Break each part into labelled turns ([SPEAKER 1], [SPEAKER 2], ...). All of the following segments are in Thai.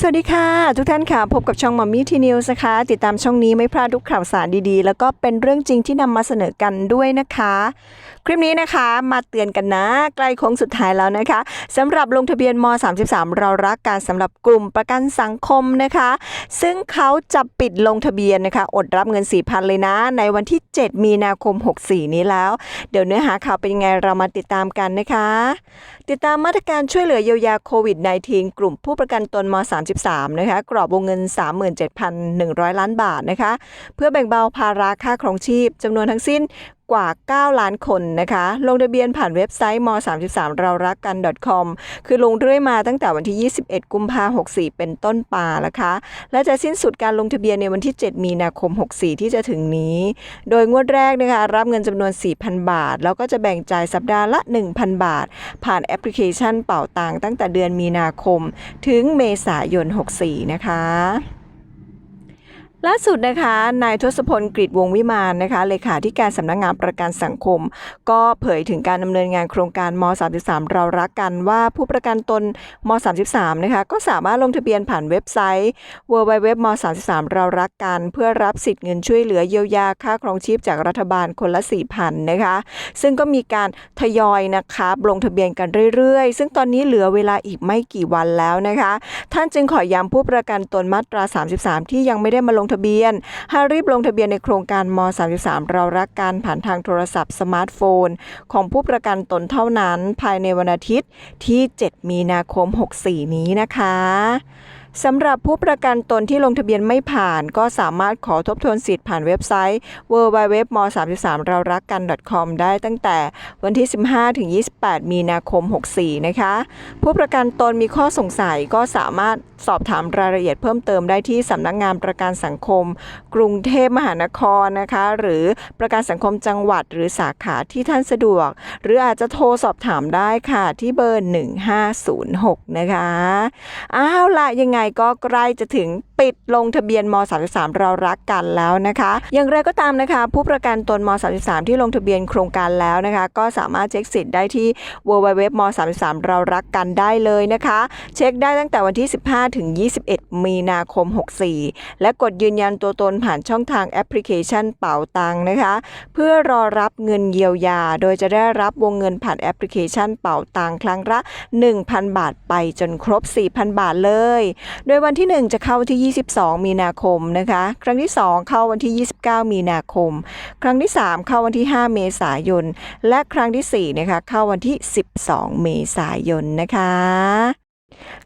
[SPEAKER 1] สวัสดีค่ะ ทุกท่านค่ะ พบกับช่องมัมมี่ทีนิวส์นะคะ ติดตามช่องนี้ไม่พลาดทุกข่าวสารดีๆ แล้วก็เป็นเรื่องจริงที่นำมาเสนอกันด้วยนะคะ คลิปนี้นะคะมาเตือนกันนะ ใกล้โค้งสุดท้ายแล้วนะคะสำหรับลงทะเบียนม .33 เรารักการสำหรับกลุ่มประกันสังคมนะคะ ซึ่งเขาจะปิดลงทะเบียนนะคะ อดรับเงิน 4,000เลยนะ ในวันที่ 7 มีนาคม 64 นี้แล้ว เดี๋ยวเนื้อหาข่าวเป็นยังไงเรามาติดตามกันนะคะ ติดตามมาตรการช่วยเหลือเยียวยาโควิด -19 กลุ่มผู้ประกันตนม .33 นะคะ กรอบวงเงิน 37,100 ล้านบาทนะคะ เพื่อแบ่งเบาภาระค่าครองชีพจำนวนทั้งสิ้น กว่า 9 ล้านคนนะคะ ลงทะเบียนผ่านเว็บไซต์ม 33 เรารักกัน .com คือลงเรื่อยมาตั้งแต่วันที่ 21 กุมภาพันธ์64 เป็นต้นป่านะคะ และจะสิ้นสุดการลงทะเบียนในวันที่ 7 มีนาคม 64 ที่จะถึงนี้ โดยงวดแรกนะคะรับเงินจำนวน 4,000 บาท แล้วก็จะแบ่งจ่ายสัปดาห์ละ 1,000 บาท ผ่านแอปพลิเคชันเป่าตังตั้งแต่เดือนมีนาคม ถึงเมษายน 64 นะคะ ล่าสุดนะคะ นายทศพลกฤษวงวิมานนะคะ เลขาธิการสำนักงานประกันสังคม ก็เผยถึงการดำเนินงานโครงการม 33 เรารักกันว่าผู้ประกันตนม 33 นะคะ ก็สามารถลงทะเบียนผ่านเว็บไซต์ www ม 33 เรารักกัน เพื่อรับสิทธิ์เงินช่วยเหลือเยียวยาค่าครองชีพจากรัฐบาลคนละ4,000นะคะ ซึ่งก็มีการทยอยนะคะลงทะเบียนกันเรื่อยๆ ซึ่งตอนนี้เหลือเวลาอีกไม่กี่วันแล้วนะคะ ท่านจึงขอย้ำผู้ประกันตนมาตรา 33 ที่ยังไม่ได้มาลงทะเบียนให้รีบลงทะเบียนในโครงการม 33 เรารักการผ่านทางโทรศัพท์สมาร์ทโฟน ของผู้ประกันตนเท่านั้น ภายในวันอาทิตย์ที่ 7 มีนาคม 64 นี้นะคะสำหรับผู้ประกันตนที่ลงทะเบียนไม่ผ่าน ก็สามารถขอทบทวนสิทธิ์ผ่านเว็บไซต์ www ม33เรารักกัน .com ได้ตั้งแต่วันที่ 15 ถึง 28 มีนาคม 64 นะคะ ผู้ประกันตนมีข้อสงสัยก็สามารถสอบถามรายละเอียดเพิ่มเติมได้ที่สำนักงานประกันสังคม กรุงเทพมหานครนะคะ หรือประกันสังคมจังหวัดหรือสาขาที่ท่านสะดวก หรืออาจจะโทรสอบถามได้ค่ะที่เบอร์ 1506 นะคะอ้าวละยังไงก็ใกล้จะถึง ปิดลงทะเบียนม 33 เรารักกันแล้วนะคะ อย่างไรก็ตามนะคะ ผู้ประกันตนม 33 ที่ลงทะเบียนโครงการแล้วนะคะ ก็สามารถเช็คสิทธิ์ได้ที่ www ม 33 เรารักกันได้เลยนะคะ เช็คได้ตั้งแต่วันที่ 15 ถึง 21 มีนาคม 64 และกดยืนยันตัวตนผ่านช่องทางแอปพลิเคชันเป๋าตังนะคะ เพื่อรอรับเงินเยียวยา โดยจะได้รับวงเงินผ่านแอปพลิเคชันเป๋าตังครั้งละ 1,000 บาทไปจนครบ 4,000 บาทเลย โดยวันที่ 1 จะเข้าวันที่22 มีนาคมนะคะ ครั้งที่ 2 เข้าวันที่ 29 มีนาคม ครั้งที่ 3 เข้าวันที่ 5 เมษายน และครั้งทีสี่4นะคะเข้าวันที่ 12 เมษายนนะคะ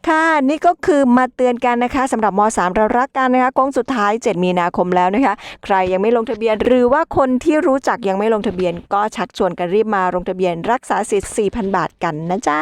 [SPEAKER 1] ค่ะนี่ก็คือมาเตือนกันนะคะสำหรับม .3 เรารักกันนะคะโค้งสุดท้าย 7 มีนาคมแล้วนะคะ ใครยังไม่ลงทะเบียน หรือว่าคนที่รู้จักยังไม่ลงทะเบียน ก็ชักชวนกันรีบมาลงทะเบียนรักษาสิทธิ์4,000 บาทกันนะจ๊ะ